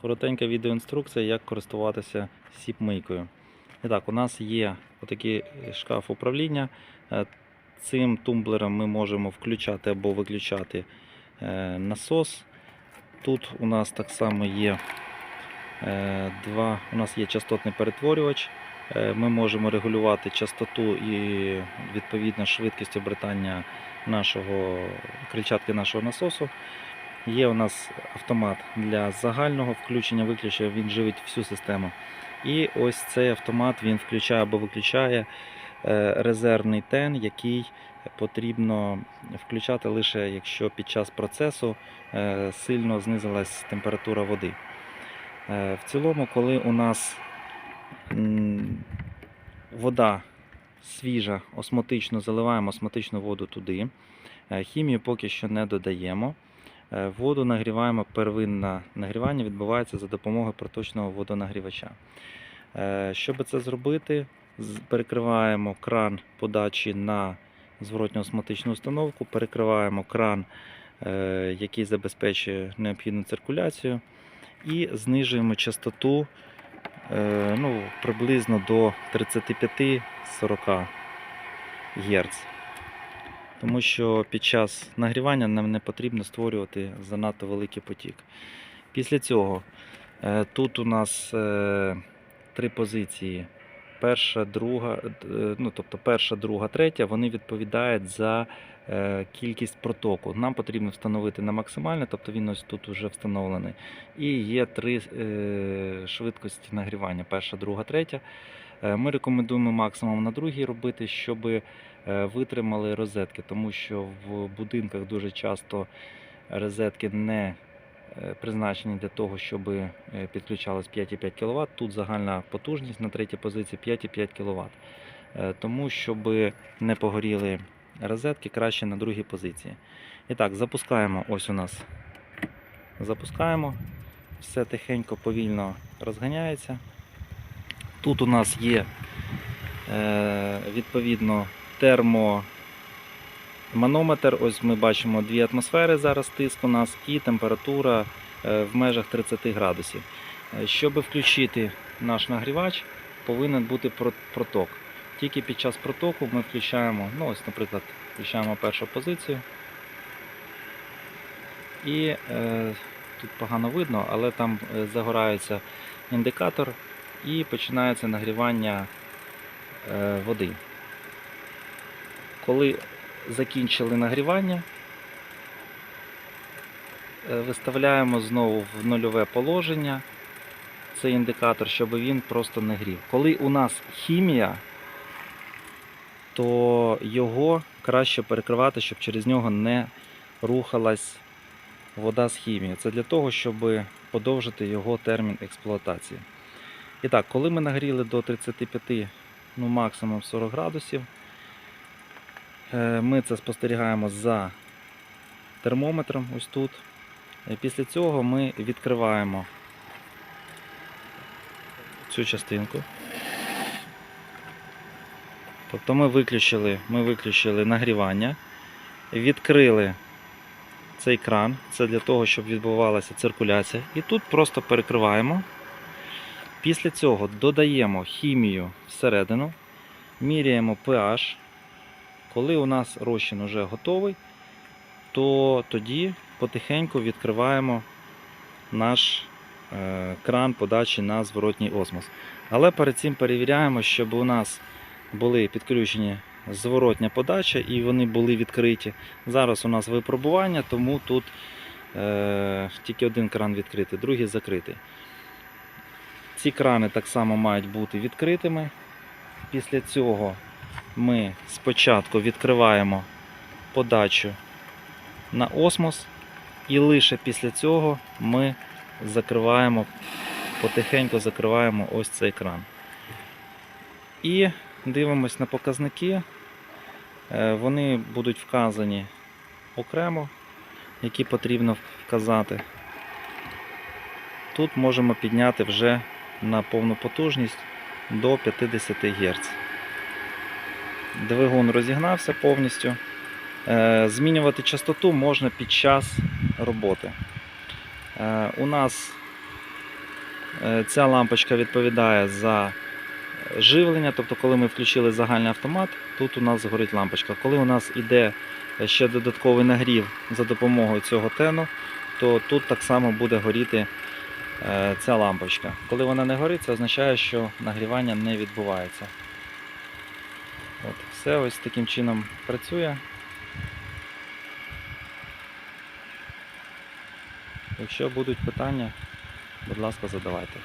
Коротенька відеоінструкція, як користуватися сіп-мийкою. І так, у нас є отакий шкаф управління. Е, Цим тумблером ми можемо включати або виключати е, насос. Тут у нас так само є е, два, у нас є частотний перетворювач. Е, Ми можемо регулювати частоту і відповідно швидкість обертання нашого крильчатки нашого насосу. Є у нас автомат для загального включення виключення, він живить всю систему. І ось цей автомат він включає або виключає е, резервний тен, який потрібно включати лише якщо під час процесу е, сильно знизилась температура води. Е, В цілому, коли у нас вода свіжа, осмотично заливаємо осмотичну воду туди. Хімію поки що не додаємо. Е, Воду нагріваємо, первинне нагрівання відбувається за допомогою проточного водонагрівача. Е, Щоб це зробити, перекриваємо кран подачі на зворотню осмотичну установку, перекриваємо кран, е, який забезпечує необхідну циркуляцію, і знижуємо частоту ну, приблизно до 35-40 Гц. Тому що під час нагрівання нам не потрібно створювати занадто великий потік. Після цього е, тут у нас е, три позиції. Перша, друга, е, ну, тобто перша, друга, третя, вони відповідають за кількість протоку. Нам потрібно встановити на максимальне, тобто він ось тут вже встановлений. І є три швидкості нагрівання: перша, друга, третя. Ми рекомендуємо максимум на другій робити, щоб витримали розетки, тому що в будинках дуже часто розетки не е, призначені для того, щоб е, підключалось 5,5 кВт. Тут загальна потужність на третій позиції 5,5 кВт. Е, Тому, щоб не погоріли розетки, краще на другій позиції. І так, запускаємо. Ось у нас запускаємо. Все тихенько, повільно розганяється. Тут у нас є е, термоманометр. Ось ми бачимо 2 атмосфери зараз тиск у нас і температура е, в межах 30 градусів. Е, Щоб включити наш нагрівач, повинен бути проток. Тільки під час протоку ми включаємо, ну ось, наприклад, включаємо першу позицію. І е, тут погано видно, але там е, загорається індикатор і починається нагрівання е, води. Коли закінчили нагрівання, е, виставляємо знову в нульове положення цей індикатор, щоб він просто не грів. Коли у нас хімія, то його краще перекривати, щоб через нього не рухалась вода з хімією. Це для того, щоб подовжити його термін експлуатації. І так, коли ми нагріли до 35, ну максимум 40 градусів, ми це спостерігаємо за термометром ось тут. Після цього ми відкриваємо цю частинку. Тобто ми виключили, ми виключили нагрівання, відкрили цей кран, це для того, щоб відбувалася циркуляція. І тут просто перекриваємо. Після цього додаємо хімію всередину, міряємо pH. Коли у нас розчин вже готовий, то тоді потихеньку відкриваємо наш е, кран подачі на зворотній осмос. Але перед цим перевіряємо, щоб у нас були підключені зворотня подача і вони були відкриті. Зараз у нас випробування, тому тут е, тільки один кран відкритий, другий закритий. Ці крани так само мають бути відкритими. Після цього ми спочатку відкриваємо подачу на осмос, і лише після цього ми закриваємо, потихеньку закриваємо ось цей кран. І дивимось на показники. Е, Вони будуть вказані окремо, які потрібно вказати. Тут можемо підняти вже на повну потужність до 50 Гц. Двигун розігнався повністю. Е, Змінювати частоту можна під час роботи. Е, У нас Е, Ця лампочка відповідає за живлення, тобто, коли ми включили загальний автомат, тут у нас горить лампочка. Коли у нас іде ще додатковий нагрів за допомогою цього тену, то тут так само буде горіти ця лампочка. Коли вона не горить, це означає, що нагрівання не відбувається. Все ось таким чином працює. Якщо будуть питання, будь ласка, задавайте.